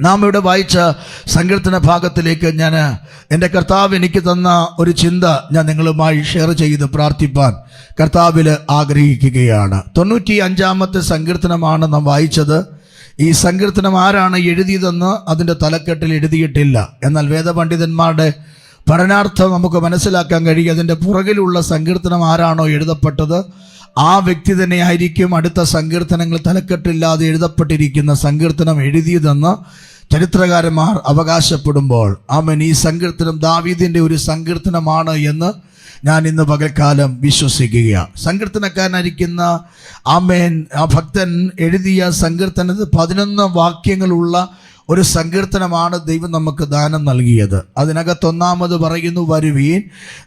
നാം ഇവിടെ വായിച്ച സങ്കീർത്തന ഭാഗത്തിലേക്ക് ഞാൻ എന്റെ കർത്താവ് എനിക്ക് തന്ന ഒരു ചിന്ത ഞാൻ നിങ്ങളുമായി ഷെയർ ചെയ്ത് പ്രാർത്ഥിപ്പാൻ കർത്താവിൽ ആഗ്രഹിക്കുകയാണ്. തൊണ്ണൂറ്റി അഞ്ചാമത്തെ സങ്കീർത്തനമാണ് നാം വായിച്ചത്. ഈ സങ്കീർത്തനം ആരാണ് എഴുതിയതെന്ന് അതിന്റെ തലക്കെട്ടിൽ എഴുതിയിട്ടില്ല. എന്നാൽ വേദപണ്ഡിതന്മാരുടെ പഠനാർത്ഥം നമുക്ക് മനസ്സിലാക്കാൻ കഴിയും. അതിന്റെ പുറകിലുള്ള സങ്കീർത്തനം ആരാണോ എഴുതപ്പെട്ടത്. ആ വ്യക്തി തന്നെ ആയിരിക്കും അടുത്ത സങ്കീർത്തനങ്ങൾ തലക്കെട്ടില്ലാതെ എഴുതപ്പെട്ടിരിക്കുന്ന സങ്കീർത്തനം എഴുതിയതെന്ന് ചരിത്രകാരന്മാർ അവകാശപ്പെടുമ്പോൾ ആമൻ ഈ സങ്കീർത്തനം ദാവീദിന്റെ ഒരു സങ്കീർത്തനമാണ് എന്ന് ഞാൻ ഇന്ന് പകൽക്കാലം വിശ്വസിക്കുകയാണ് സങ്കീർത്തനക്കാരനായിരിക്കുന്ന ആമേൻ ആ ഭക്തൻ എഴുതിയ സങ്കീർത്തനത്തിൽ പതിനൊന്ന് വാക്യങ്ങളുള്ള ഒരു സങ്കീർത്തനമാണ് ദൈവം നമുക്ക് ദാനം നൽകിയത്. അതിനകത്ത് ഒന്നാമത് പറയുന്നു വരുവീൻ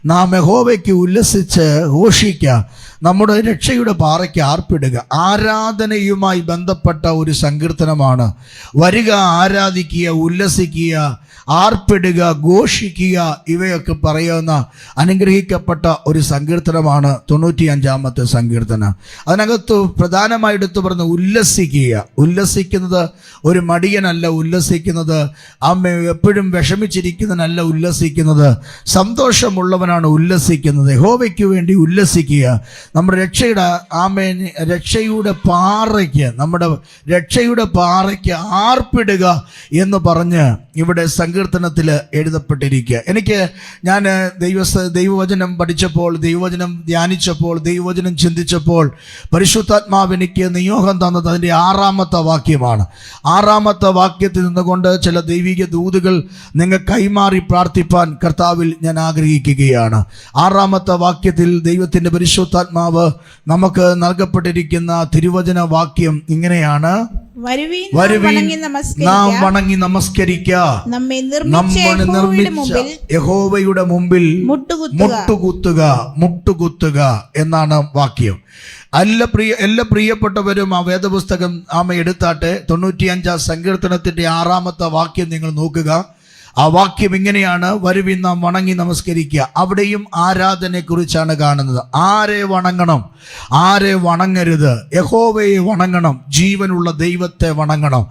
നാം യഹോവയ്ക്ക് ഉല്ലസിച്ച് ഘോഷിക്കുക നമ്മുടെ രക്ഷയുടെ പാറയ്ക്ക് ആർപ്പിടുക. ആരാധനയുമായി ബന്ധപ്പെട്ട ഒരു സങ്കീർത്തനമാണ്. വരിക ആരാധിക്കുക ഉല്ലസിക്കുക ആർപ്പിടുക ഘോഷിക്കുക ഇവയൊക്കെ പറയുന്ന അനുഗ്രഹിക്കപ്പെട്ട ഒരു സങ്കീർത്തനമാണ് തൊണ്ണൂറ്റി അഞ്ചാമത്തെ സങ്കീർത്തനം. അതിനകത്ത് പ്രധാനമായി എടുത്തു പറഞ്ഞ ഉല്ലസിക്കുക. ഉല്ലസിക്കുന്നത് ഒരു മടിയനല്ല ഉല്ലസിക്കുന്നത് അമ്മ എപ്പോഴും വിഷമിച്ചിരിക്കുന്നതിനല്ല ഉല്ലസിക്കുന്നത് സന്തോഷമുള്ളവനാണ് ഉല്ലസിക്കുന്നത്. യഹോവയ്ക്ക് വേണ്ടി ഉല്ലസിക്കുക. നമ്മുടെ രക്ഷയുടെ ആമേൻ രക്ഷയുടെ പാറയ്ക്ക് നമ്മുടെ രക്ഷയുടെ പാറയ്ക്ക് ആർപ്പിടുക എന്ന് പറഞ്ഞ് ഇവിടെ സങ്കീർത്തനത്തിൽ എഴുതപ്പെട്ടിരിക്കുക. എനിക്ക് ഞാൻ ദൈവ ദൈവവചനം പഠിച്ചപ്പോൾ ദൈവവചനം ധ്യാനിച്ചപ്പോൾ ദൈവവചനം ചിന്തിച്ചപ്പോൾ പരിശുദ്ധാത്മാവ് എനിക്ക് നിയോഗം തന്നത് അതിന്റെ ആറാമത്തെ വാക്യമാണ്. ആറാമത്തെ വാക്യത്തിൽ നിന്നുകൊണ്ട് ചില ദൈവിക ദൂതുകൾ നിങ്ങൾ കൈമാറി പ്രാർത്ഥിപ്പാൻ കർത്താവിൽ ഞാൻ ആഗ്രഹിക്കുകയാണ്. ആറാമത്തെ വാക്യത്തിൽ ദൈവത്തിന്റെ പരിശുദ്ധാത്മാവ് നമുക്ക് നൽകപ്പെട്ടിരിക്കുന്ന തിരുവചന വാക്യം ഇങ്ങനെയാണ്. നാം വണങ്ങി നമസ്കരിക്ക. നമ്മെ നിർമ്മിച്ച യഹോവയുടെ മുമ്പിൽ മുട്ടുകുത്തുക മുട്ടുകുത്തുക എന്നാണ് വാക്യം. അല്ല പ്രിയ എല്ലാ പ്രിയപ്പെട്ടവരും ആ വേദപുസ്തകം ആമ എടുത്താട്ടെ. തൊണ്ണൂറ്റിയഞ്ചാം സങ്കീർത്തനത്തിന്റെ ആറാമത്തെ വാക്യം നിങ്ങൾ നോക്കുക. ആ വാക്യം ഇങ്ങനെയാണ് വരുവിൻ നാം വണങ്ങി നമസ്കരിക്കുക. അവിടെയും ആരാധനയെക്കുറിച്ചാണ് കാണുന്നത്. ആരെ വണങ്ങണം? ആരെ വണങ്ങരുത്? യഹോവയെ വണങ്ങണം. ജീവനുള്ള ദൈവത്തെ വണങ്ങണം.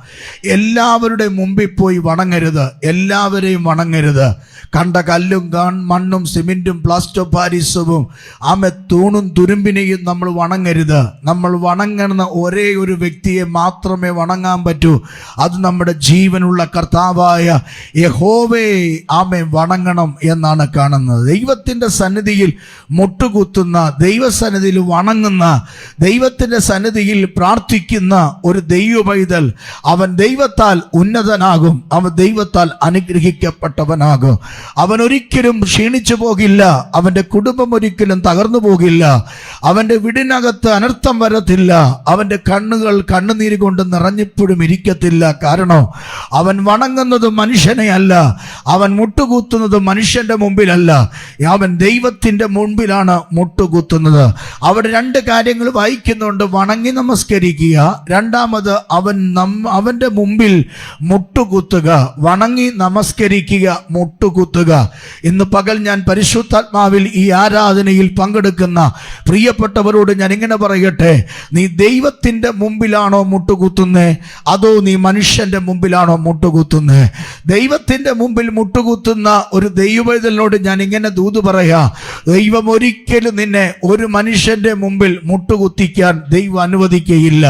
എല്ലാവരുടെ മുമ്പിൽ പോയി വണങ്ങരുത്. എല്ലാവരെയും വണങ്ങരുത്. കണ്ട കല്ലും കാൺ മണ്ണും സിമെന്റും പ്ലാസ്റ്റോ പാരീസവും ആമെ തൂണും തുരുമ്പിനെയും നമ്മൾ വണങ്ങരുത്. നമ്മൾ വണങ്ങുന്ന ഒരേ ഒരു വ്യക്തിയെ മാത്രമേ വണങ്ങാൻ പറ്റൂ. അത് നമ്മുടെ ജീവനുള്ള കർത്താവായ യഹോവേ ആമെ വണങ്ങണം എന്നാണ് കാണുന്നത്. ദൈവത്തിന്റെ സന്നിധിയിൽ മുട്ടുകുത്തുന്ന ദൈവസന്നിധിയിൽ വണങ്ങുന്ന ദൈവത്തിന്റെ സന്നിധിയിൽ പ്രാർത്ഥിക്കുന്ന ഒരു ദൈവ പൈതൽ അവൻ ദൈവത്താൽ ഉന്നതനാകും. അവൻ ദൈവത്താൽ അനുഗ്രഹിക്കപ്പെട്ടവനാകും. അവൻ ഒരിക്കലും ക്ഷീണിച്ചു പോകില്ല. അവന്റെ കുടുംബം ഒരിക്കലും തകർന്നു പോകില്ല. അവന്റെ വീടിനകത്ത് അനർത്ഥം വരത്തില്ല. അവന്റെ കണ്ണുകൾ കണ്ണുനീര് കൊണ്ട് നിറഞ്ഞിപ്പോഴും ഇരിക്കത്തില്ല. കാരണം അവൻ വണങ്ങുന്നത് മനുഷ്യനെയല്ല. അവൻ മുട്ടുകൂത്തുന്നത് മനുഷ്യന്റെ മുമ്പിലല്ല. അവൻ ദൈവത്തിന്റെ മുമ്പിലാണ് മുട്ടുകൂത്തുന്നത്. അവിടെ രണ്ട് കാര്യങ്ങൾ വായിക്കുന്നുണ്ട്. വണങ്ങി നമസ്കരിക്കുക രണ്ടാമത് അവൻ നം അവന്റെ മുമ്പിൽ മുട്ടുകുത്തുക. വണങ്ങി നമസ്കരിക്കുക മുട്ടുകുത്തുക. ഇന്ന് പകൽ ഞാൻ പരിശുദ്ധാത്മാവിൽ ഈ ആരാധനയിൽ പങ്കെടുക്കുന്ന പ്രിയപ്പെട്ടവരോട് ഞാൻ ഇങ്ങനെ പറയട്ടെ നീ ദൈവത്തിന്റെ മുമ്പിലാണോ മുട്ടുകുത്തുന്നേ? അതോ നീ മനുഷ്യന്റെ മുമ്പിലാണോ മുട്ടുകുത്തുന്നേ? ദൈവത്തിന്റെ മുമ്പിൽ മുട്ടുകുത്തുന്ന ഒരു ദൈവവേദലിനോട് ഞാൻ ഇങ്ങനെ ദൂത് പറയാ ദൈവം ഒരിക്കലും നിന്നെ ഒരു മനുഷ്യന്റെ മുമ്പിൽ മുട്ടുകുത്തിക്കാൻ ദൈവം അനുവദിക്കുകയില്ല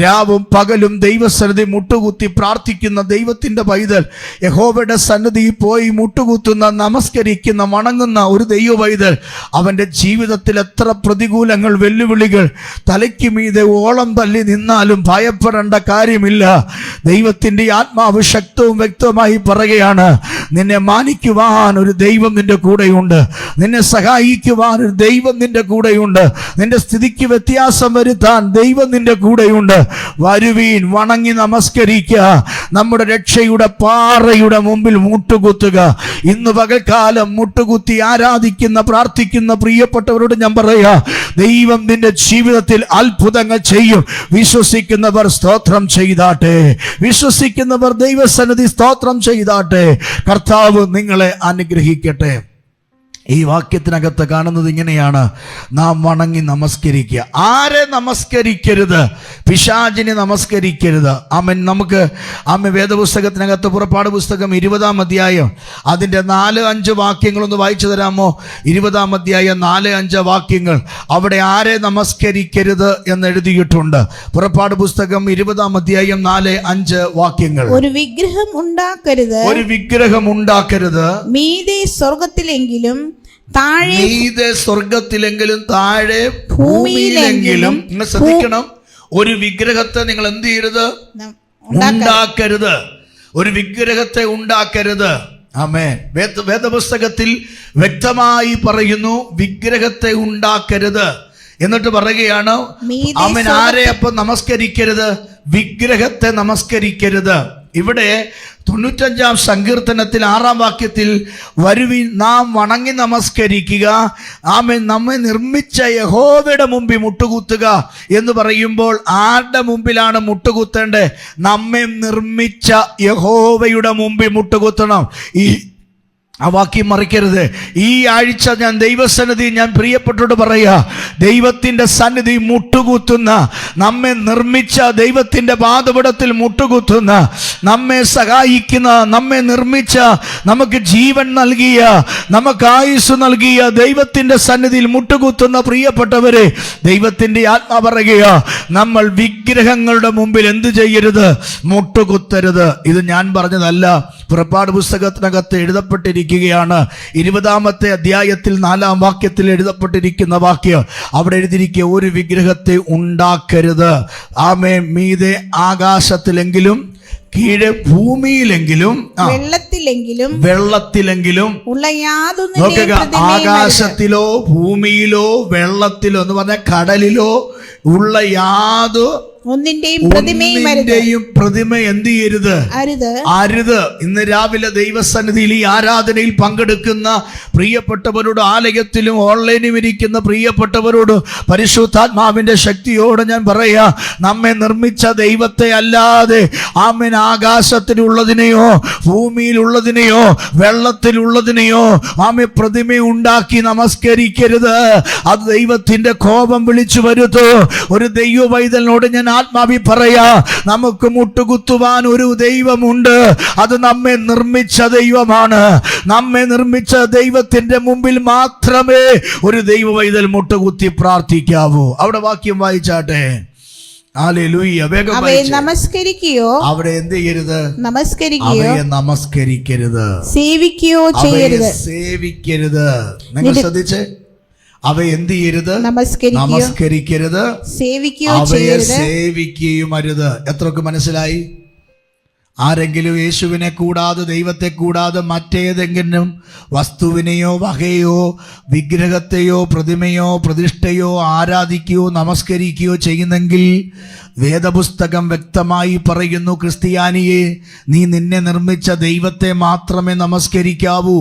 രാവും പകലും ദൈവസന്നിധി മുട്ടുകുത്തി പ്രാർത്ഥിക്കുന്ന ദൈവത്തിന്റെ പൈതൽ യഹോവയുടെ സന്നിധി പോയി മുട്ടുകുത്തുന്ന നമസ്കരിക്കുന്ന വണങ്ങുന്ന ഒരു ദൈവ പൈതൽ അവന്റെ ജീവിതത്തിൽ എത്ര പ്രതികൂലങ്ങൾ വെല്ലുവിളികൾ തലയ്ക്ക് മീതെ ഓളം തല്ലി നിന്നാലും ഭയപ്പെടേണ്ട കാര്യമില്ല. ദൈവത്തിന്റെ ആത്മാവ് ശക്തവും വ്യക്തമായി പറയുകയാണ് നിന്നെ മാനിക്കുവാൻ ഒരു ദൈവം നിന്റെ കൂടെയുണ്ട്. നിന്നെ സഹായിക്കുവാൻ ഒരു ദൈവം നിന്റെ കൂടെയുണ്ട്. നിന്റെ സ്ഥിതിക്ക് വ്യത്യാസം വരുത്താൻ ദൈവം നിന്റെ കൂടെയുണ്ട്. വരുവീൻ വണങ്ങി നമസ്കരിക്കുക നമ്മുടെ രക്ഷയുടെ പാറയുടെ മുമ്പിൽ മുട്ടുകുത്തുക. ഇന്ന് പകൽക്കാലം മുട്ടുകുത്തി ആരാധിക്കുന്ന പ്രാർത്ഥിക്കുന്ന പ്രിയപ്പെട്ടവരോട് ഞാൻ പറയുക ദൈവം നിന്റെ ജീവിതത്തിൽ അത്ഭുതങ്ങൾ ചെയ്യും. വിശ്വസിക്കുന്നവർ സ്തോത്രം ചെയ്താട്ടെ. വിശ്വസിക്കുന്നവർ ദൈവസന്നിധി സ്തോത്രം ചെയ്താട്ടെ. കർത്താവ് നിങ്ങളെ അനുഗ്രഹിക്കട്ടെ. ഈ വാക്യത്തിനകത്ത് കാണുന്നത് ഇങ്ങനെയാണ്. നാം വണങ്ങി നമസ്കരിക്കുക. ആരെ നമസ്കരിക്കരുത്? പിശാചിനെ നമസ്കരിക്കരുത്. ആമൻ. നമുക്ക് ആമ വേദപുസ്തകത്തിനകത്ത് പുറപ്പാട് പുസ്തകം ഇരുപതാം അധ്യായം. അതിന്റെ നാല് അഞ്ച് വാക്യങ്ങളൊന്ന് വായിച്ചു തരാമോ? ഇരുപതാം അധ്യായം നാല് അഞ്ച് വാക്യങ്ങൾ. അവിടെ ആരെ നമസ്കരിക്കരുത് എന്ന് എഴുതിയിട്ടുണ്ട്. പുറപ്പാട് പുസ്തകം ഇരുപതാം അധ്യായം നാല് അഞ്ച് വാക്യങ്ങൾ. ഒരു വിഗ്രഹം ഉണ്ടാക്കരുത്. ഒരു വിഗ്രഹം ഉണ്ടാക്കരുത്. മീതെ സ്വർഗത്തിലെങ്കിലും താഴെ നീത് സ്വർഗത്തിലെങ്കിലും താഴെ ഭൂമിയിലെങ്കിലും നിങ്ങൾ ശ്രദ്ധിക്കണം. ഒരു വിഗ്രഹത്തെ നിങ്ങൾ എന്ത് ചെയ്യരുത്? ഉണ്ടാക്കരുത്. ഒരു വിഗ്രഹത്തെ ഉണ്ടാക്കരുത്. ആമേ വേദ വേദപുസ്തകത്തിൽ വ്യക്തമായി പറയുന്നു വിഗ്രഹത്തെ ഉണ്ടാക്കരുത്. എന്നിട്ട് പറയുകയാണ് അവൻ ആരെ അപ്പം നമസ്കരിക്കരുത്? വിഗ്രഹത്തെ നമസ്കരിക്കരുത്. ഇവിടെ തൊണ്ണൂറ്റഞ്ചാം സങ്കീർത്തനത്തിൽ ആറാം വാക്യത്തിൽ വരുവി നാം വണങ്ങി നമസ്കരിക്കുക. ആമൻ. നമ്മെ നിർമ്മിച്ച യഹോവയുടെ മുമ്പിൽ മുട്ടുകുത്തുക എന്ന് പറയുമ്പോൾ ആരുടെ മുമ്പിലാണ് മുട്ടുകുത്തേണ്ടത്? നമ്മെ നിർമ്മിച്ച യഹോവയുടെ മുമ്പിൽ മുട്ടുകുത്തണം. ഈ ആ വാക്യം മറിക്കരുത്. ഈ ആഴ്ച ഞാൻ ദൈവസന്നിധി ഞാൻ പ്രിയപ്പെട്ടോട് പറയുക ദൈവത്തിന്റെ സന്നിധി മുട്ടുകുത്തുന്ന നമ്മെ നിർമ്മിച്ച ദൈവത്തിന്റെ പാതപടത്തിൽ മുട്ടുകുത്തുന്ന നമ്മെ സഹായിക്കുന്ന നമ്മെ നിർമ്മിച്ച നമുക്ക് ജീവൻ നൽകിയ നമുക്ക് ആയുസ് നൽകിയ ദൈവത്തിന്റെ സന്നിധിയിൽ മുട്ടുകുത്തുന്ന പ്രിയപ്പെട്ടവരെ ദൈവത്തിന്റെ ആത്മാ പറയുക നമ്മൾ വിഗ്രഹങ്ങളുടെ മുമ്പിൽ എന്ത് ചെയ്യരുത്? മുട്ടുകുത്തരുത്. ഇത് ഞാൻ പറഞ്ഞതല്ല. പുറപ്പാട് പുസ്തകത്തിനകത്ത് എഴുതപ്പെട്ടിരിക്കുകയാണ്. ഇരുപതാമത്തെ അധ്യായത്തിൽ നാലാം വാക്യത്തിൽ എഴുതപ്പെട്ടിരിക്കുന്ന വാക്യം അവിടെ എഴുതിയിരിക്കുക ഒരു വിഗ്രഹത്തെ ഉണ്ടാക്കരുത്. ആമേ മീതെ ആകാശത്തിലെങ്കിലും കീഴെ ഭൂമിയിലെങ്കിലും വെള്ളത്തിലെങ്കിലും വെള്ളത്തിലെങ്കിലും ഉള്ള യാതൊന്നും നോക്കുക ആകാശത്തിലോ ഭൂമിയിലോ വെള്ളത്തിലോ എന്ന് പറഞ്ഞ കടലിലോ ഉള്ള യാതൊ ഒന്നിന്റെയും പ്രതിമയും പ്രതിമ എന്ത് ചെയ്യരുത്? അരുത്. അരുത്. ഇന്ന് രാവിലെ ദൈവസന്നിധിയിൽ ഈ ആരാധനയിൽ പങ്കെടുക്കുന്ന പ്രിയപ്പെട്ടവരോട് ആലയത്തിലും ഓൺലൈനിലും ഇരിക്കുന്ന പ്രിയപ്പെട്ടവരോട് പരിശുദ്ധാത്മാവിന്റെ ശക്തിയോട് ഞാൻ പറയാ നമ്മെ നിർമ്മിച്ച ദൈവത്തെ അല്ലാതെ ആമൻ ആകാശത്തിലുള്ളതിനെയോ ഭൂമിയിലുള്ളതിനെയോ വെള്ളത്തിലുള്ളതിനെയോ ആമെ പ്രതിമ ഉണ്ടാക്കി നമസ്കരിക്കരുത്. അത് ദൈവത്തിന്റെ കോപം വിളിച്ചു വരുത്തു. ഒരു ദൈവ വൈതലിനോട് ഞാൻ ആത്മാവി പറയാ നമുക്ക് മുട്ടുകുത്തുവാൻ ഒരു ദൈവമുണ്ട്. അത് നമ്മെ നിർമ്മിച്ച ദൈവമാണ്. നമ്മെ നിർമ്മിച്ച ദൈവത്തിന്റെ മുമ്പിൽ മാത്രമേ ഒരു ദൈവ വൈതൽ മുട്ടുകുത്തി പ്രാർത്ഥിക്കാവൂ. അവിടെ വാക്യം വായിച്ചാട്ടെ. അവയെ. നമസ്കരിക്കുകയോ അവിടെ എന്ത് ചെയ്യരുത്? നമസ്കരിക്കുകയോ നമസ്കരിക്കരുത്. സേവിക്കുകയോ ചെയ്യരുത്. സേവിക്കരുത്. നിങ്ങൾ ശ്രദ്ധിച്ച്? അവയെ എന്ത് ചെയ്യരുത്? നമസ്കരിക്കരുത്. അവയെ സേവിക്കുകയും അരുത് മനസ്സിലായി? ആരെങ്കിലും യേശുവിനെ കൂടാതെ ദൈവത്തെ കൂടാതെ മറ്റേതെങ്കിലും വസ്തുവിനെയോ വകയോ വിഗ്രഹത്തെയോ പ്രതിമയോ പ്രതിഷ്ഠയോ ആരാധിക്കുകയോ നമസ്കരിക്കുകയോ ചെയ്യുന്നെങ്കിൽ വേദപുസ്തകം വ്യക്തമായി പറയുന്നു ക്രിസ്ത്യാനിയെ നീ നിന്നെ നിർമ്മിച്ച ദൈവത്തെ മാത്രമേ നമസ്കരിക്കാവൂ.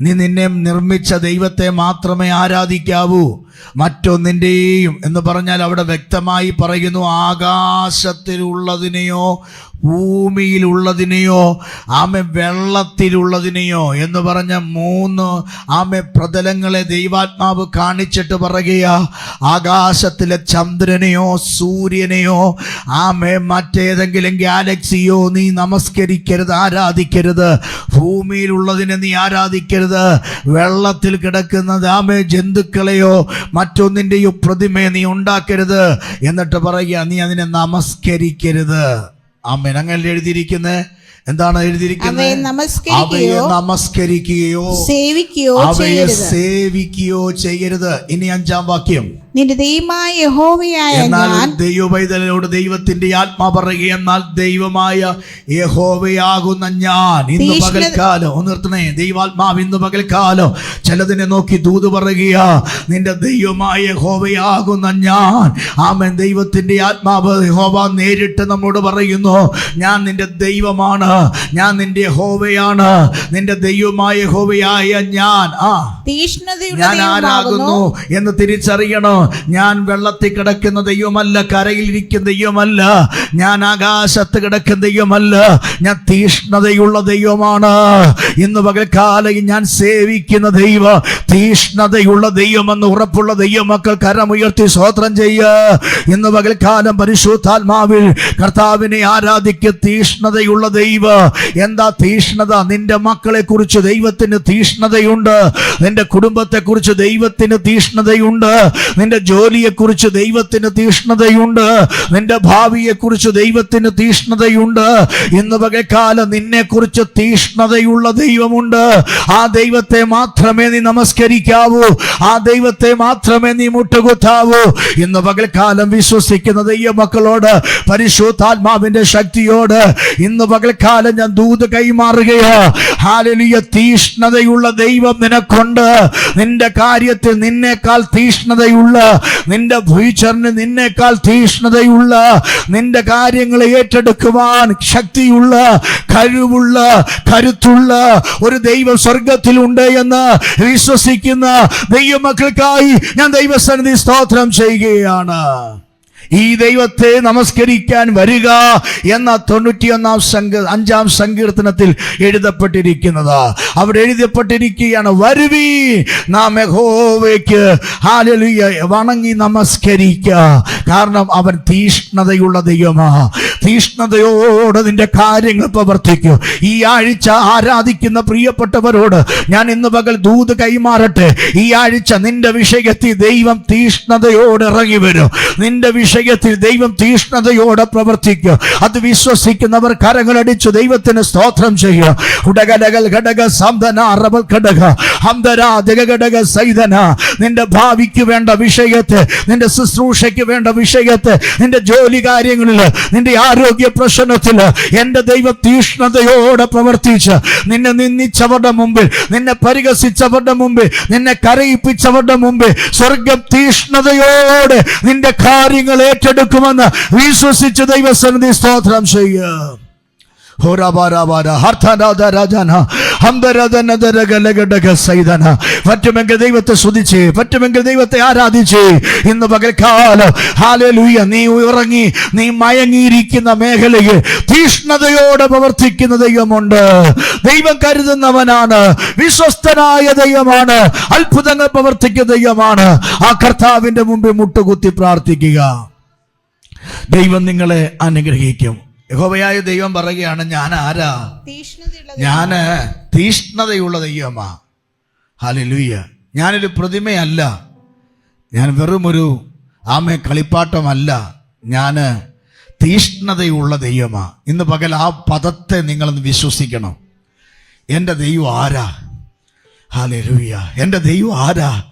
നീ നിന്നെ നിർമ്മിച്ച ദൈവത്തെ മാത്രമേ ആരാധിക്കാവൂ. മറ്റൊന്നിന്റെയും എന്ന് പറഞ്ഞാൽ അവിടെ വ്യക്തമായി പറയുന്നു ആകാശത്തിലുള്ളതിനെയോ ഭൂമിയിലുള്ളതിനെയോ ആമെ വെള്ളത്തിലുള്ളതിനെയോ എന്ന് പറഞ്ഞ മൂന്ന് ആമെ പ്രതലങ്ങളെ ദൈവാത്മാവ് കാണിച്ചിട്ട് പറയുക ആകാശത്തിലെ ചന്ദ്രനെയോ സൂര്യനെയോ ആമെ മറ്റേതെങ്കിലും ഗാലക്സിയോ നീ നമസ്കരിക്കരുത് ആരാധിക്കരുത്. ഭൂമിയിലുള്ളതിനെ നീ ആരാധിക്കരുത്. വെള്ളത്തിൽ കിടക്കുന്നത് ആമെ ജന്തുക്കളെയോ മറ്റൊന്നിന്റെയോ പ്രതിമയെ നീ ഉണ്ടാക്കരുത്. എന്നിട്ട് പറയുക നീ അതിനെ നമസ്കരിക്കരുത്. ആമേൻ അങ്ങനെ എഴുതിയിരിക്കുന്നത് എന്താണ് എഴുതിയിരിക്കുന്നത് അവയെ നമസ്കരിക്കുകയോ നമസ്കരിക്കുകയോ സേവിക്കുകയോ അവയെ ചെയ്യരുത്. സേവിക്കുകയോ ചെയ്യരുത്. ഇനി അഞ്ചാം വാക്യം. നിന്റെ ദൈവമായ യഹോവയായ ഞാൻ ദൈവപൈതലോട് ദൈവത്തിന്റെ ആത്മാ പറയുക എന്നാൽ ദൈവമായ യഹോവയാകുന്ന ഞാൻ. ഇന്ന് പകൽക്കാലം നിർത്തണേ ദൈവാത്മാവ് ഇന്ന് പകൽക്കാലം ചിലതിനെ നോക്കി ദൂത് പറയുക നിന്റെ ദൈവമായ യഹോവയാകുന്ന ഞാൻ. ആമൻ. ദൈവത്തിന്റെ ആത്മാവ് യഹോവ നേരിട്ട് നമ്മോട് പറയുന്നു ഞാൻ നിന്റെ ദൈവമാണ്. ഞാൻ നിന്റെ യഹോവയാണ്. നിന്റെ ദൈവമായ യഹോവയായ ഞാൻ. ആ. ഞാൻ ആരാകുന്നു എന്ന് തിരിച്ചറിയണം. ഞാൻ വെള്ളത്തിൽ കിടക്കുന്ന ദൈവമല്ല കരയിലിരിക്കുന്ന ദൈവമല്ല ഞാൻ ആകാശത്ത് കിടക്കുന്ന ദൈവമല്ല ഞാൻ തീഷ്ണതയുള്ള ദൈവമാണ്. ഇന്ന് പകൽക്കാലം ഞാൻ സേവിക്കുന്ന ദൈവ തീഷ്ണതയുള്ള ദൈവമെന്ന് ഉറപ്പുള്ള ദൈവമക്കൾ കരമുയർത്തി സ്വോത്രം ചെയ്യുക ഇന്ന് പകൽക്കാലം പരിശുദ്ധാത്മാവിൽ കർത്താവിനെ ആരാധിക്ക തീഷ്ണതയുള്ള ദൈവ. എന്താ തീഷ്ണത? നിന്റെ മക്കളെ കുറിച്ച് ദൈവത്തിന് തീഷ്ണതയുണ്ട്. നിന്റെ കുടുംബത്തെ കുറിച്ച് ദൈവത്തിന് തീഷ്ണതയുണ്ട്. നിന്റെ ജോലിയെ കുറിച്ച് ദൈവത്തിന് തീഷ്ണതയുണ്ട്. നിന്റെ ഭാവിയെക്കുറിച്ച് ദൈവത്തിന് തീഷ്ണതയുണ്ട്. ഇന്ന് പകക്കാലം നിന്നെ കുറിച്ച് തീഷ്ണതയുള്ള ദൈവമുണ്ട്. ആ ദൈവത്തെ മാത്രമേ നീ നമസ്കരിക്കാവൂ. ആ ദൈവത്തെ മാത്രമേ നീ മുട്ടുകുത്താവൂ. ഇന്ന് പകൽക്കാലം വിശ്വസിക്കുന്ന ദൈവമക്കളോട് പരിശുദ്ധാത്മാവിന്റെ ശക്തിയോട് ഇന്ന് പകൽക്കാലം ഞാൻ ദൂത് കൈമാറുകയോ ഹാലലിയ തീഷ്ണതയുള്ള ദൈവം നിനക്കൊണ്ട്. നിന്റെ കാര്യത്തിൽ നിന്നേക്കാൾ തീഷ്ണതയുള്ള നിന്റെ ഫ്യൂച്ചറിന് നിന്നേക്കാൾ തീഷ്ണതയുള്ള നിന്റെ കാര്യങ്ങളെ ഏറ്റെടുക്കുവാൻ ശക്തിയുള്ള കഴിവുള്ള കരുത്തുള്ള ഒരു ദൈവം സ്വർഗത്തിലുണ്ട് എന്ന് വിശ്വസിക്കുന്ന ദൈവമക്കൾക്കായി ഞാൻ ദൈവസന്നിധി സ്തോത്രം ചെയ്യുകയാണ്. ഈ ദൈവത്തെ നമസ്കരിക്കാൻ വരിക എന്ന തൊണ്ണൂറ്റിയൊന്നാം സംഘ അഞ്ചാം സങ്കീർത്തനത്തിൽ എഴുതപ്പെട്ടിരിക്കുന്നത്. അവിടെ എഴുതപ്പെട്ടിരിക്കുകയാണ് വരുവി നാം യഹോവയ്ക്ക് ഹാലലുയ വണങ്ങി നമസ്കരിക്കുക കാരണം അവൻ തീഷ്ണതയുള്ള ദൈവമാ. തീഷ്ണതയോടെ നിന്റെ കാര്യങ്ങൾ പ്രവർത്തിക്കൂ. ഈ ആഴ്ച ആരാധിക്കുന്ന പ്രിയപ്പെട്ടവരോട് ഞാൻ ഇന്ന് പകൽ ദൂത് കൈമാറട്ടെ. ഈ ആഴ്ച നിന്റെ വിഷയത്തിൽ ദൈവം തീഷ്ണതയോടെ ഇറങ്ങി വരും. നിന്റെ വിഷയത്തിൽ ദൈവം തീഷ്ണതയോടെ പ്രവർത്തിക്കും. അത് വിശ്വസിക്കുന്നവർ കരങ്ങളടിച്ചു ദൈവത്തിന് സ്തോത്രം ചെയ്യുക സൈതന. നിന്റെ ഭാവിക്ക് വേണ്ട വിഷയത്തെ നിന്റെ ശുശ്രൂഷയ്ക്ക് വേണ്ട വിഷയത്തെ നിന്റെ ജോലി കാര്യങ്ങളിൽ നിന്റെ ആരോഗ്യ പ്രശ്നത്തിൽ എന്റെ ദൈവ തീഷ്ണതയോടെ പ്രവർത്തിച്ച് നിന്നെ നിന്ദിച്ചവരുടെ മുമ്പിൽ നിന്നെ പരിഹസിച്ചവരുടെ മുമ്പിൽ നിന്നെ കരയിപ്പിച്ചവരുടെ മുമ്പിൽ സ്വർഗം തീഷ്ണതയോടെ നിന്റെ കാര്യങ്ങൾ ഏറ്റെടുക്കുമെന്ന് വിശ്വസിച്ച് ദൈവസന്നിധി സ്തോത്രം ചെയ്യുക ഹോരാബാരാബാര ഹർത്തനാദ രാജാന ഹംദരദനദരഗലഗഡഗ സൈതന പറ്റുമെങ്കിൽ ദൈവത്തെ സ്തുതിച്ച് പറ്റുമെങ്കിൽ ദൈവത്തെ ആരാധിച്ച്. ഇന്ന് പകൽക്കാലം ഹാലലൂയ നീ ഉറങ്ങി നീ മയങ്ങിയിരിക്കുന്ന മേഖലയിൽ തീഷ്ണതയോടെ പ്രവർത്തിക്കുന്ന ദൈവമുണ്ട്. ദൈവം കരുതുന്നവനാണ് വിശ്വസ്തനായ ദൈവമാണ് അത്ഭുതങ്ങൾ പ്രവർത്തിക്കുന്ന ദൈവമാണ്. ആ കർത്താവിന്റെ മുമ്പിൽ മുട്ടുകുത്തി പ്രാർത്ഥിക്കുക. ദൈവം നിങ്ങളെ അനുഗ്രഹിക്കും. യഹോവയായ ദൈവം പറയുകയാണ് ഞാൻ ആരാ? ഞാൻ തീഷ്ണതയുള്ള ദൈവമാ. ഹാലലൂയ ഞാനൊരു പ്രതിമയല്ല. ഞാൻ വെറുമൊരു ആമെ കളിപ്പാട്ടമല്ല. ഞാൻ തീഷ്ണതയുള്ള ദൈവമാ. ഇന്ന് പകൽ ആ പദത്തെ നിങ്ങളൊന്ന് വിശ്വസിക്കണം. എന്റെ ദൈവം ആരാ? ഹാലലൂയ എന്റെ ദൈവം ആരാ?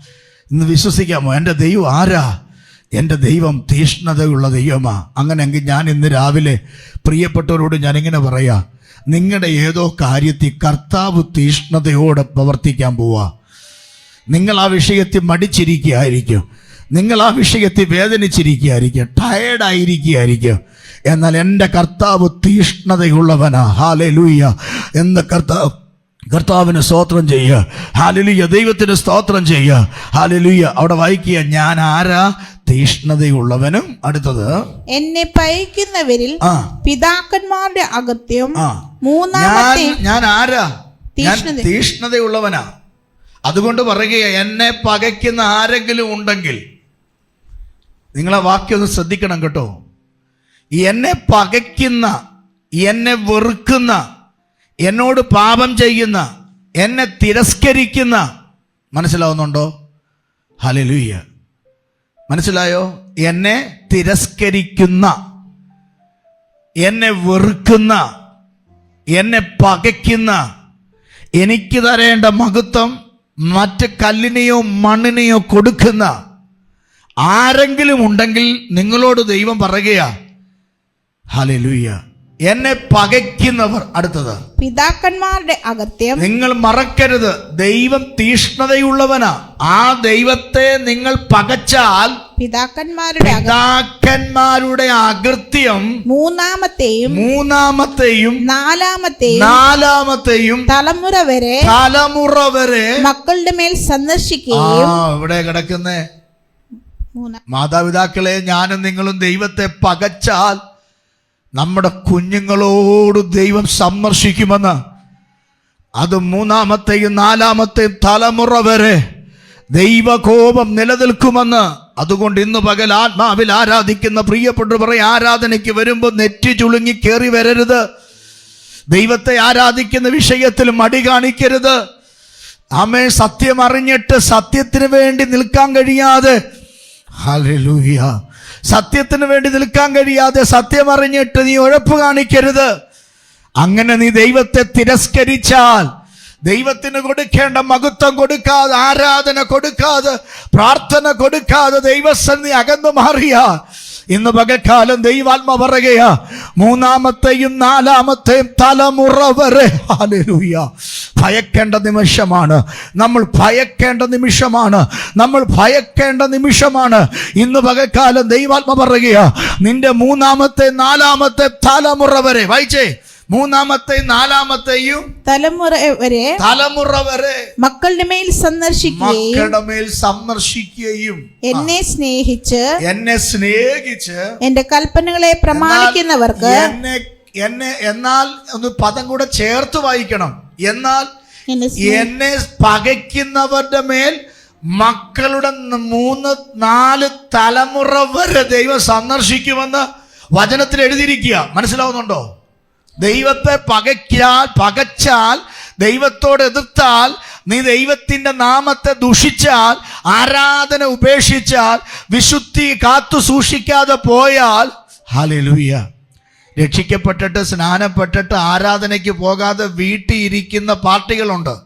ഇന്ന് വിശ്വസിക്കാമോ? എന്റെ ദൈവം ആരാ? എന്റെ ദൈവം തീഷ്ണതയുള്ള ദൈവമാ. അങ്ങനെയെങ്കിൽ ഞാൻ ഇന്ന് രാവിലെ പ്രിയപ്പെട്ടവരോട് ഞാനിങ്ങനെ പറയാ നിങ്ങളുടെ ഏതോ കാര്യത്തിൽ കർത്താവ് തീഷ്ണതയോടെ പ്രവർത്തിക്കാൻ പോവാ. നിങ്ങൾ ആ വിഷയത്തിൽ മടിച്ചിരിക്കുകയായിരിക്കും. നിങ്ങൾ ആ വിഷയത്തിൽ വേദനിച്ചിരിക്കുകയായിരിക്കും. ടയേർഡായിരിക്കുകയായിരിക്കും. എന്നാൽ എന്റെ കർത്താവ് തീഷ്ണതയുള്ളവനാ. ഹാലേ ലൂയ്യ എന്ന കർത്താവ് കർത്താവിന് സ്തോത്രം ചെയ്യുക ഹാലലുയ്യ ദൈവത്തിന് സ്തോത്രം ചെയ്യുക ഹാലലുയ്യ അവിടെ വായിക്കുക ഞാൻ ആരാ? തീഷ്ണതയുള്ളവനും അടുത്തത്. എന്നെ പയക്കുന്നവരിൽ പിതാക്കന്മാരുടെ അകത്യം ഞാൻ മൂന്നാമത്തെ ഞാൻ ആരാ? ഞാൻ തീഷ്ണതയുള്ളവനാ. അതുകൊണ്ട് പറയുക എന്നെ പകയ്ക്കുന്ന ആരെങ്കിലും ഉണ്ടെങ്കിൽ. നിങ്ങളെ വാക്യം ഒന്ന് ശ്രദ്ധിക്കണം കേട്ടോ. എന്നെ പകയ്ക്കുന്ന എന്നെ വെറുക്കുന്ന എന്നോട് പാപം ചെയ്യുന്ന എന്നെ തിരസ്കരിക്കുന്ന മനസ്സിലാവുന്നുണ്ടോ? ഹലലുയ്യ മനസ്സിലായോ? എന്നെ തിരസ്കരിക്കുന്ന എന്നെ വെറുക്കുന്ന എന്നെ പകയ്ക്കുന്ന എനിക്ക് തരേണ്ട മഹത്വം മറ്റ് കല്ലിനെയോ മണ്ണിനെയോ കൊടുക്കുന്ന ആരെങ്കിലും ഉണ്ടെങ്കിൽ നിങ്ങളോട് ദൈവം പറയുകയാ ഹലലുയ്യ എന്നെ പകയ്ക്കുന്നവർ അടുത്തത്. പിതാക്കന്മാരുടെ അകത്യം. നിങ്ങൾ മറക്കരുത്. ദൈവം തീഷ്ണതയുള്ളവനാ. ആ ദൈവത്തെ നിങ്ങൾ പകച്ചാൽ പിതാക്കന്മാരുടെ പിതാക്കന്മാരുടെ അകൃത്യം മൂന്നാമത്തെയും മൂന്നാമത്തെയും നാലാമത്തെയും നാലാമത്തെയും തലമുറ വരെ തലമുറ വരെ മക്കളുടെ മേൽ സന്ദർശിക്കുകയും ഇവിടെ കിടക്കുന്നേ. മാതാപിതാക്കളെ ഞാനും നിങ്ങളും ദൈവത്തെ പകച്ചാൽ നമ്മുടെ കുഞ്ഞുങ്ങളോട് ദൈവം സന്ദർശിക്കുമെന്ന്. അത് മൂന്നാമത്തെയും നാലാമത്തെയും തലമുറ വരെ ദൈവകോപം നിലനിൽക്കുമെന്ന്. അതുകൊണ്ട് ഇന്ന് പകൽ ആത്മാവിൽ ആരാധിക്കുന്ന പ്രിയപ്പെട്ടു പറയും ആരാധനയ്ക്ക് വരുമ്പോൾ നെറ്റി ചുളുങ്ങി കയറി വരരുത്. ദൈവത്തെ ആരാധിക്കുന്ന വിഷയത്തിൽ മടി കാണിക്കരുത്. ആമേ സത്യം അറിഞ്ഞിട്ട് സത്യത്തിന് വേണ്ടി നിൽക്കാൻ കഴിയാതെ. ഹല്ലേലൂയ സത്യത്തിന് വേണ്ടി നിൽക്കാൻ കഴിയാതെ സത്യം അറിഞ്ഞിട്ട് നീ ഉഴപ്പ് കാണിക്കരുത്. അങ്ങനെ നീ ദൈവത്തെ തിരസ്കരിച്ചാൽ ദൈവത്തിന് കൊടുക്കേണ്ട മഹത്വം കൊടുക്കാതെ ആരാധന കൊടുക്കാതെ പ്രാർത്ഥന കൊടുക്കാതെ ദൈവസന്ധി അകന്നു മാറിയ ഇന്ന് പകൽക്കാലം ദൈവാത്മ പറയുകയാ. മൂന്നാമത്തെയും നാലാമത്തെയും തലമുറ വരെ. ഹാലൂയ ഭയക്കേണ്ട നിമിഷമാണ്. നമ്മൾ ഭയക്കേണ്ട നിമിഷമാണ്. നമ്മൾ ഭയക്കേണ്ട നിമിഷമാണ്. ഇന്ന് പകൽക്കാലം ദൈവാത്മ പറയുകയാ. നിന്റെ മൂന്നാമത്തെ നാലാമത്തെ തലമുറ വരെ. വായിച്ചേ. മൂന്നാമത്തെ നാലാമത്തെയും തലമുറ വരെ തലമുറ വരെ മക്കളുടെ മേൽ സന്ദർശിക്കുകയും മക്കളുടെ മേൽ സന്ദർശിക്കുകയും. എന്നെ സ്നേഹിച്ച് എന്നെ സ്നേഹിച്ച് എന്റെ കൽപ്പനകളെ പ്രമാണിക്കുന്നവർക്ക് എന്നെ എന്നെ എന്നാൽ ഒന്ന് പദം കൂടെ ചേർത്ത് വായിക്കണം. എന്നാൽ എന്നെ പകയ്ക്കുന്നവരുടെ മേൽ മക്കളുടെ മൂന്ന് നാല് തലമുറ വരെ ദൈവം സന്ദർശിക്കുമെന്ന് വചനത്തിൽ എഴുതിയിരിക്കുക. മനസ്സിലാവുന്നുണ്ടോ? ദൈവത്തെ പകയ്ക്കാൽ പകച്ചാൽ ദൈവത്തോട് എതിർത്താൽ നീ ദൈവത്തിന്റെ നാമത്തെ ദുഷിച്ചാൽ ആരാധന ഉപേക്ഷിച്ചാൽ വിശുദ്ധി കാത്തു സൂക്ഷിക്കാതെ പോയാൽ ഹാലൂയ്യ രക്ഷിക്കപ്പെട്ടിട്ട് സ്നാനപ്പെട്ടിട്ട് ആരാധനയ്ക്ക് പോകാതെ വീട്ടിൽ ഇരിക്കുന്ന പാർട്ടികളുണ്ട്.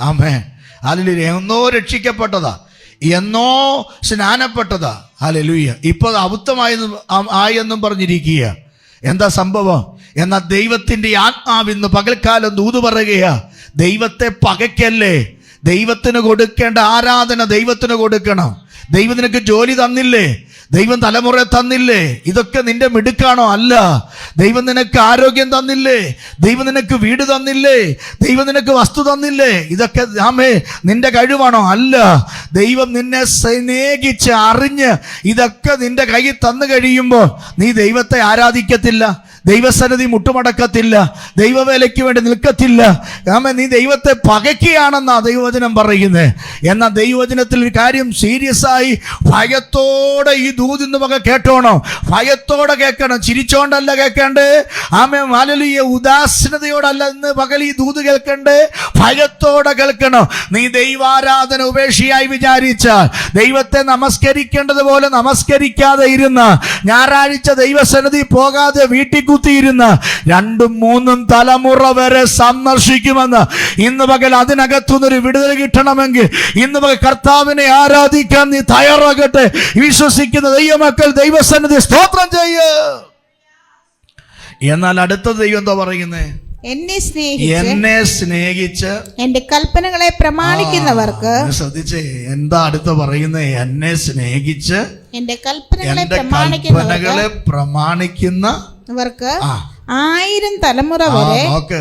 ആമേ അല്ല എന്നോ രക്ഷിക്കപ്പെട്ടതാ. എന്നോ സ്നാനപ്പെട്ടതാ. ഹാലലൂയ ഇപ്പോൾ അബുദ്ധമായി ആയെന്നും പറഞ്ഞിരിക്കുക എന്താ സംഭവം? എന്നാൽ ദൈവത്തിന്റെ ആത്മാവിന്ന് പകൽക്കാലം ദൂത് പറയുകയാ ദൈവത്തെ പകയ്ക്കല്ലേ? ദൈവത്തിന് കൊടുക്കേണ്ട ആരാധന ദൈവത്തിന് കൊടുക്കണം. ദൈവം നിനക്ക് ജോലി തന്നില്ലേ? ദൈവം തലമുറ തന്നില്ലേ? ഇതൊക്കെ നിന്റെ മിടുക്കാണോ? അല്ല. ദൈവം നിനക്ക് ആരോഗ്യം തന്നില്ലേ? ദൈവം നിനക്ക് വീട് തന്നില്ലേ? ദൈവം നിനക്ക് വസ്തു തന്നില്ലേ? ഇതൊക്കെ ആമേ നിന്റെ കഴിവാണോ? അല്ല. ദൈവം നിന്നെ സ്നേഹിച്ച് അറിഞ്ഞ് ഇതൊക്കെ നിന്റെ കയ്യിൽ തന്നു കഴിയുമ്പോൾ നീ ദൈവത്തെ ആരാധിക്കത്തില്ല. ദൈവസന്നിധി മുട്ടുമടക്കത്തില്ല ദൈവവേലയ്ക്ക് വേണ്ടി നിൽക്കത്തില്ല. ആമേ നീ ദൈവത്തെ പകയ്ക്കുകയാണെന്നാണ് ദൈവവചനം പറയുന്നത് എന്നാൽ ദൈവവചനത്തിൽ ഒരു കാര്യം സീരിയസ് ആയി ഭയത്തോടെ ഈ ദൂതിന്ന് വക കേട്ടോണോ. ഭയത്തോടെ കേൾക്കണം. ചിരിച്ചോണ്ടല്ല കേൾക്കണ്ടേ. ആമേ മാലലിയ ഉദാസീനതയോടല്ല ഇന്ന് പകൽ ഈ ദൂത് കേൾക്കണ്ടേ. ഭയത്തോടെ കേൾക്കണം. നീ ദൈവാരാധന ഉപേക്ഷയായി വിചാരിച്ചാൽ ദൈവത്തെ നമസ്കരിക്കേണ്ടതുപോലെ നമസ്കരിക്കാതെ ഇരുന്ന ഞായറാഴ്ച ദൈവസന്നിധി പോകാതെ വീട്ടിൽ കുത്തിയിരുന്ന രണ്ടും മൂന്നും തലമുറ വരെ സന്ദർശിക്കുമെന്ന് ഇന്ന് പകൽ അതിനകത്തുനിന്നൊരു വിടുതൽ കിട്ടണമെങ്കിൽ ഇന്ന് പകൽ കർത്താവിനെ ആരാധിക്കാൻ നീ തയ്യാറാകട്ടെ. വിശ്വസിക്കുന്ന ദൈവമക്കൾ ദൈവസന്നിധി സ്തോത്രം ചെയ്യ. എന്നാൽ അടുത്ത ദൈവം എന്താ പറയുന്നേ? എന്നെ സ്നേഹിച്ച് എന്നെ സ്നേഹിച്ച് എന്റെ കൽപ്പനകളെ പ്രമാണിക്കുന്നവർക്ക് ശ്രദ്ധിച്ചേ. എന്താ അടുത്ത് പറയുന്നത് എന്നെ സ്നേഹിച്ച് എന്റെ കൽപ്പനകളെ പ്രമാണിക്കുന്നവർക്ക് പ്രമാണിക്കുന്ന അവർക്ക് ആ. ആയിരം തലമുറ വരെ നോക്ക്.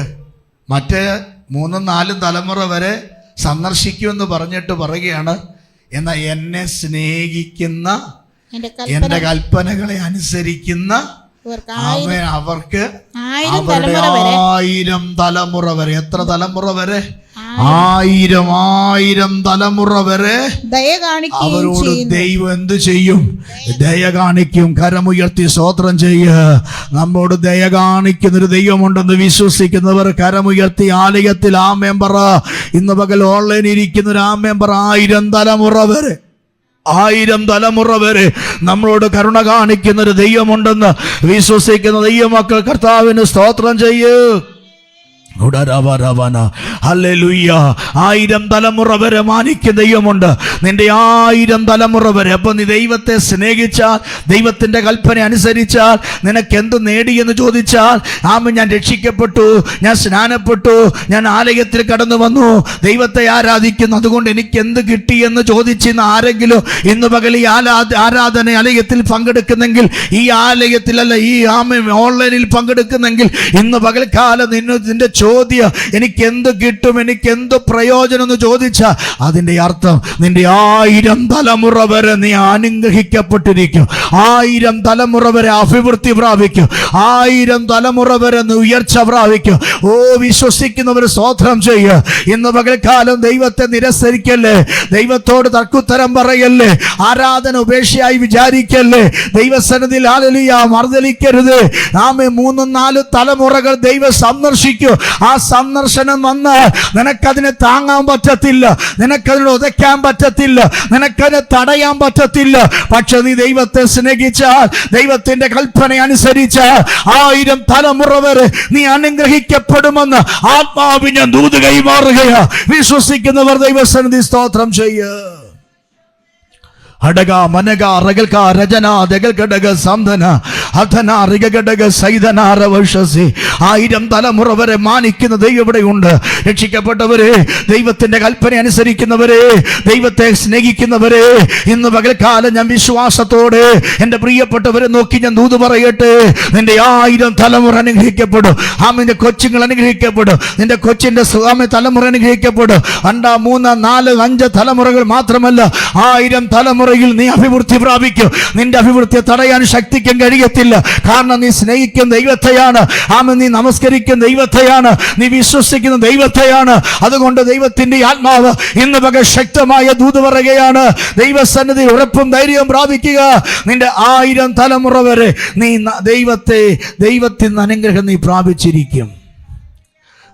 മറ്റേ മൂന്നും നാലും തലമുറ വരെ സന്ദർശിക്കുമെന്ന് പറഞ്ഞിട്ട് പറയുകയാണ്. എന്നാ എന്നെ സ്നേഹിക്കുന്ന എന്റെ കൽപ്പനകളെ അനുസരിക്കുന്ന ഇവർക്ക് അവർക്ക് ആയിരം തലമുറ വരെ എത്ര തലമുറ വരെ ആയിരം ആയിരം തലമുറ വരെ ദയ കാണിക്കും അവരോട് ദൈവം എന്ത് ചെയ്യും? ദയ കാണിക്കും കരമുയർത്തി സ്തോത്രം ചെയ്യ. നമ്മോട് ദയ കാണിക്കുന്ന ഒരു ദൈവമുണ്ടെന്ന് വിശ്വസിക്കുന്നവർ കരമുയർത്തി ആലയത്തിൽ ആ മെമ്പർ ഇന്ന് പകൽ ഓൺലൈൻ ഇരിക്കുന്ന ഒരു ആ മെമ്പർ ആയിരം തലമുറ വരെ ആയിരം തലമുറ വരെ നമ്മളോട് കരുണ കാണിക്കുന്ന ഒരു ദൈവമുണ്ടെന്ന് വിശ്വസിക്കുന്ന ദൈവമക്കൾ കർത്താവിന് സ്തോത്രം ചെയ്യൂ. ആയിരം തലമുറ വരെ മാനിക്കുന്ന ദൈവമുണ്ട്. നിന്റെ ആയിരം തലമുറ വരെ. അപ്പൊ നീ ദൈവത്തെ സ്നേഹിച്ചാൽ ദൈവത്തിന്റെ കൽപ്പന അനുസരിച്ചാൽ നിനക്ക് എന്ത് നേടി എന്ന് ചോദിച്ചാൽ ആമ ഞാൻ രക്ഷിക്കപ്പെട്ടു ഞാൻ സ്നാനപ്പെട്ടു ഞാൻ ആലയത്തിൽ കടന്നു വന്നു. ദൈവത്തെ ആരാധിക്കുന്നു. അതുകൊണ്ട് എനിക്ക് എന്ത് കിട്ടി എന്ന് ചോദിച്ചിരുന്ന ആരെങ്കിലും ഇന്ന് പകൽ ഈ ആരാധന ആലയത്തിൽ പങ്കെടുക്കുന്നെങ്കിൽ ഈ ആലയത്തിലല്ല ഈ ആമ ഓൺലൈനിൽ പങ്കെടുക്കുന്നെങ്കിൽ ഇന്ന് പകൽക്കാലം നിന്നെ നിന്റെ ചോദ്യം എനിക്ക് എന്ത് കിട്ടും എനിക്ക് എന്ത് പ്രയോജനം എന്ന് ചോദിച്ച അതിന്റെ അർത്ഥം നിന്റെ ആയിരം തലമുറ വരെ നീ അനുഗ്രഹിക്കപ്പെട്ടിരിക്കും. ആയിരം തലമുറ വരെ അഭിവൃദ്ധി പ്രാപിക്കും. ആയിരം തലമുറ വരെ നീ ഉയർച്ച പ്രാപിക്കും. ഓ വിശ്വസിക്കുന്നവർ സ്വോത്രം ചെയ്യുക ഇന്ന് പകൽക്കാലം ദൈവത്തെ നിരസരിക്കല്ലേ? ദൈവത്തോട് തർക്കുത്തരം പറയല്ലേ? ആരാധന ഉപേക്ഷയായി വിചാരിക്കല്ലേ? ദൈവസന്നിധിയിൽ ആലലിയ മറുതലിക്കരുത്. നാമേ മൂന്നും നാല് തലമുറകൾ ദൈവം സന്ദർശിക്കൂ. ആ സന്ദർശനം വന്ന് നിനക്കതിനെ താങ്ങാൻ പറ്റത്തില്ല നിനക്കതിനെ ഉതയ്ക്കാൻ പറ്റത്തില്ല നിനക്കതിനെ തടയാൻ പറ്റത്തില്ല. പക്ഷെ നീ ദൈവത്തെ സ്നേഹിച്ചാൽ ദൈവത്തിന്റെ കൽപ്പന അനുസരിച്ച് ആയിരം തലമുറ വരെ നീ അനുഗ്രഹിക്കപ്പെടുമെന്ന് ആത്മാവിനെ ദൂത് കൈമാറുകയാ വിശ്വസിക്കുന്നവർ ദൈവസന്നിധി സ്തോത്രം ചെയ്യുക അടക മനക രചന ദഗൽ ഘടക സാന്തന അധന റിക ഘടക സൈതന ആയിരം തലമുറ വരെ മാനിക്കുന്ന ദൈവം ഇവിടെയുണ്ട്. രക്ഷിക്കപ്പെട്ടവരെ ദൈവത്തിന്റെ കൽപ്പന അനുസരിക്കുന്നവരെ ദൈവത്തെ സ്നേഹിക്കുന്നവരെ ഇന്ന് പകൽക്കാലം ഞാൻ വിശ്വാസത്തോടെ എന്റെ പ്രിയപ്പെട്ടവരെ നോക്കി ഞാൻ ദൂത് പറയട്ടെ. നിന്റെ ആയിരം തലമുറ അനുഗ്രഹിക്കപ്പെടും. ആമിന്റെ കൊച്ചുങ്ങൾ അനുഗ്രഹിക്കപ്പെടും. നിന്റെ കൊച്ചിന്റെ സ്വാമി തലമുറ അനുഗ്രഹിക്കപ്പെടും. രണ്ടാം മൂന്ന് നാല് അഞ്ച് തലമുറകൾ മാത്രമല്ല ആയിരം തലമുറയിൽ നീ അഭിവൃദ്ധി പ്രാപിക്കും. നിന്റെ അഭിവൃദ്ധിയെ തടയാൻ ശക്തിക്കും കഴിയത്തില്ല. കാരണം നീ സ്നേഹിക്കുന്ന ദൈവത്തെയാണ്. ആമ നീ നമസ്കരിക്കുന്ന ദൈവത്തെയാണ്. നീ വിശ്വസിക്കുന്ന ദൈവത്തെയാണ്. അതുകൊണ്ട് ദൈവത്തിന്റെ ആത്മാവ് ഇന്ന് പക ശക്തമായ ദൂത് പറയുകയാണ്. ദൈവസന്നിധി ഉറപ്പും ധൈര്യവും പ്രാപിക്കുക. നിന്റെ ആയിരം തലമുറ വരെ നീ ദൈവത്തെ ദൈവത്തിൽ നിന്ന് അനുഗ്രഹം നീ പ്രാപിച്ചിരിക്കും.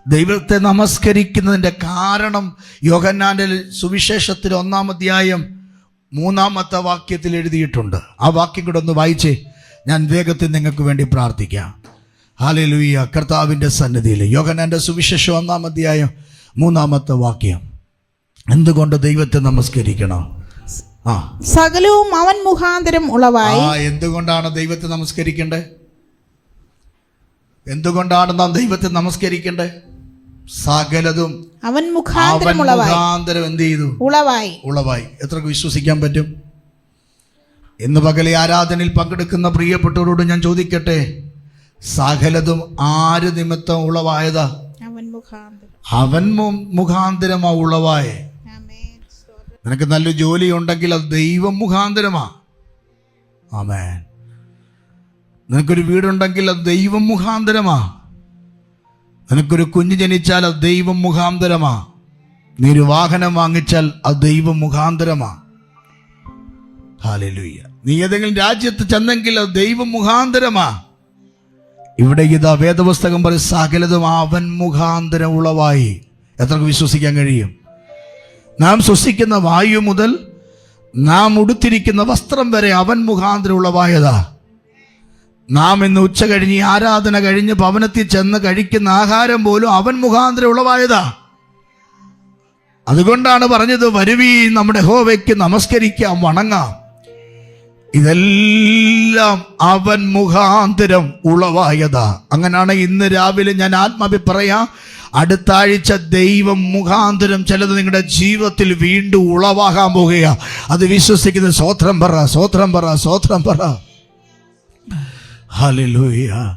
ദൈവത്തെ നമസ്കരിക്കുന്നതിന്റെ കാരണം യോഗന്നാന്റെ സുവിശേഷത്തിൽ ഒന്നാം അധ്യായം മൂന്നാമത്തെ വാക്യത്തിൽ എഴുതിയിട്ടുണ്ട്. ആ വാക്യം കൂടെ ഒന്ന് വായിച്ചേ. ഞാൻ വേഗത്തിൽ നിങ്ങൾക്ക് വേണ്ടി പ്രാർത്ഥിക്കാം. ഹാലലുയ്യ കർത്താവിന്റെ സന്നിധിയിൽ. യോഗനാന്റെ സുവിശേഷം ഒന്നാം അധ്യായം മൂന്നാമത്തെ വാക്യം. എന്തുകൊണ്ട് ദൈവത്തെ നമസ്കരിക്കണം? ആ. സകലവും അവൻ മുഖാന്തരം ഉളവായി. ആ എന്തുകൊണ്ടാണ് ദൈവത്തെ നമസ്കരിക്കേണ്ടത്? എന്തുകൊണ്ടാണ് നാം ദൈവത്തെ നമസ്കരിക്കേണ്ടത്? സകലതും അവൻ മുഖാന്തരം മുഖാന്തരം എന്ത് ചെയ്തു? ഉളവായി. ഉളവായി. എത്രക്ക് വിശ്വസിക്കാൻ പറ്റും? ഇന്ന് പകലെ ആരാധനയിൽ പങ്കെടുക്കുന്ന പ്രിയപ്പെട്ടവരോട് ഞാൻ ചോദിക്കട്ടെ? സകലതും ആര് നിമിത്തം ഉളവായതാ? അവൻ മുഖാന്തരമാ ഉളവായേ. നിനക്ക് നല്ല ജോലി ഉണ്ടെങ്കിൽ അത് ദൈവം മുഖാന്തരമാ. ആമേൻ. നിനക്കൊരു വീടുണ്ടെങ്കിൽ അത് ദൈവം മുഖാന്തരമാ. നിനക്കൊരു കുഞ്ഞ് ജനിച്ചാൽ അത് ദൈവം മുഖാന്തരമാ. നീ ഒരു വാഹനം വാങ്ങിച്ചാൽ അത് ദൈവം മുഖാന്തരമാ. ഹാലലുയ്യ നീ ഏതെങ്കിലും രാജ്യത്ത് ചെന്നെങ്കിൽ അത് ദൈവം മുഖാന്തരമാ. ഇവിടെ ഇതാ വേദപുസ്തകം പറയും സകലതും അവൻ മുഖാന്തരം ഉളവായി എത്രക്ക് വിശ്വസിക്കാൻ കഴിയും? നാം ശ്വസിക്കുന്ന വായു മുതൽ നാം ഉടുത്തിരിക്കുന്ന വസ്ത്രം വരെ അവൻ മുഖാന്തരം ഉളവായതാ നാം ഇന്ന് ഉച്ച കഴിഞ്ഞ് ആരാധന കഴിഞ്ഞ് ഭവനത്തിൽ ചെന്ന് കഴിക്കുന്ന ആഹാരം പോലും അവൻ മുഖാന്തരം ഉളവായതാ. അതുകൊണ്ടാണ് പറഞ്ഞത് വരുവീ നമ്മുടെ ഹോവയ്ക്ക് നമസ്കരിക്കാം വണങ്ങാം. ഇതെല്ലാം അവൻ മുഖാന്തരം ഉളവായതാ. അങ്ങനെയാണ് ഇന്ന് രാവിലെ ഞാൻ ആത്മാവി പറയാം അടുത്ത ആഴ്ച ദൈവം മുഖാന്തരം ചിലത് നിങ്ങളുടെ ജീവിതത്തിൽ വീണ്ടും ഉളവാകാൻ പോകുക അത് വിശ്വസിക്കുന്ന സ്വോത്രം പറ സ്വോത്രം പറ സ്വോത്രം പറ. ഹല്ലേലൂയ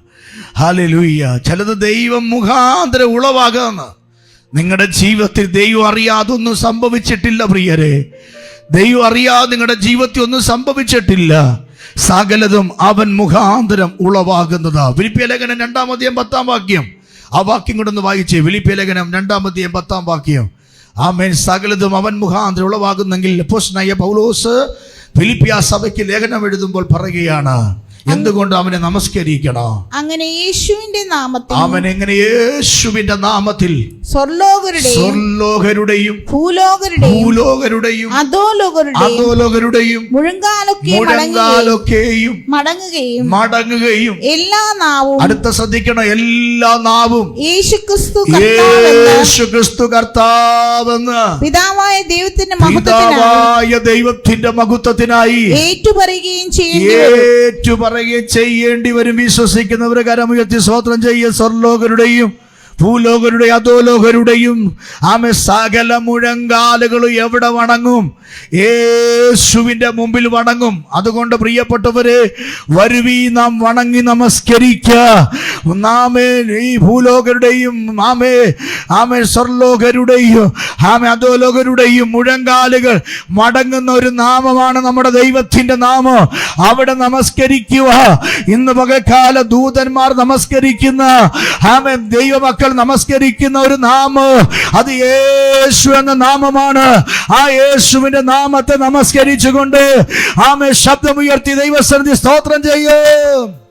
ഹലലൂയ ചിലത് ദൈവം മുഖാന്തര ഉളവാകാന്ന്. നിങ്ങളുടെ ജീവിതത്തിൽ ദൈവം അറിയാതെ ഒന്നും സംഭവിച്ചിട്ടില്ല പ്രിയരെ. ദൈവം അറിയാതെ നിങ്ങളുടെ ജീവിതത്തിൽ ഒന്നും സംഭവിച്ചിട്ടില്ല. സകലതും അവൻ മുഖാന്തരം ഉളവാകുന്നതാ. വിലിപ്പിയ ലേഖനം രണ്ടാമത്തെയും പത്താം വാക്യം. ആ വാക്യം കൊണ്ടൊന്ന് വായിച്ചേ. വിലിപ്പിയ ലേഖനം രണ്ടാമത്തെയും പത്താം വാക്യം. ആമേൻ. സകലതും അവൻ മുഖാന്തരം ഉളവാകുന്നെങ്കിൽ പൗലോസ് ഫിലിപ്പിയ സഭയ്ക്ക് ലേഖനം എഴുതുമ്പോൾ പറയുകയാണ്. എന്തുകൊണ്ട് അവനെ നമസ്കരിക്കണം അങ്ങനെ യേശുവിന്റെ നാമത്തിൽ അവൻ എങ്ങനെ യേശുവിന്റെ നാമത്തിൽ സ്വർലോകരുടെയും ഭൂലോകരുടെയും അധോലോകരുടെയും മുഴങ്കാലൊക്കെയും മടങ്ങുകയും മടങ്ങുകയും എല്ലാ നാവും അടുത്ത ശ്രദ്ധിക്കണം എല്ലാ നാവും യേശുക്രിസ്തു കർത്താവെന്ന് യേശു ക്രിസ്തു കർത്താവെന്ന് പിതാവായ ദൈവത്തിന്റെ മഹത്വത്തിനായി ദൈവത്തിന്റെ മഹത്വത്തിനായി ഏറ്റുപറയുകയും ചെയ്യും വരും. ഏറ്റുപറയുകയും ചെയ്യേണ്ടി വരും. വിശ്വസിക്കുന്നവരെ കരമുയർത്തി സ്വോത്രം ചെയ്യ സ്വർലോകരുടെയും ഭൂലോകരുടെ അധോലോകരുടെയും ആമെ സകല മുഴങ്കാലുകളും എവിടെ വണങ്ങും? യേശുവിന്റെ മുമ്പിൽ വണങ്ങും. അതുകൊണ്ട് പ്രിയപ്പെട്ടവരെ വരുവി നാം വണങ്ങി നമസ്കരിക്കുക നാമേ ഈ ഭൂലോകരുടെയും ആമേ ആമേ സ്വർലോകരുടെയും ആമേ അധോലോകരുടെയും മുഴങ്കാലുകൾ മടങ്ങുന്ന ഒരു നാമമാണ് നമ്മുടെ ദൈവത്തിന്റെ നാമം. അവിടെ നമസ്കരിക്കുക. ഇന്ന് പകൽക്കാല ദൂതന്മാർ നമസ്കരിക്കുന്ന ആമേ ദൈവമക്കൾ നമസ്കരിക്കുന്ന ഒരു നാമം. അത് യേശു എന്ന നാമമാണ്. ആ യേശുവിന്റെ നാമത്തെ നമസ്കരിച്ചുകൊണ്ട് ആമേ ശബ്ദമുയർത്തി ദൈവസന്നിധി സ്തോത്രം ചെയ്യും.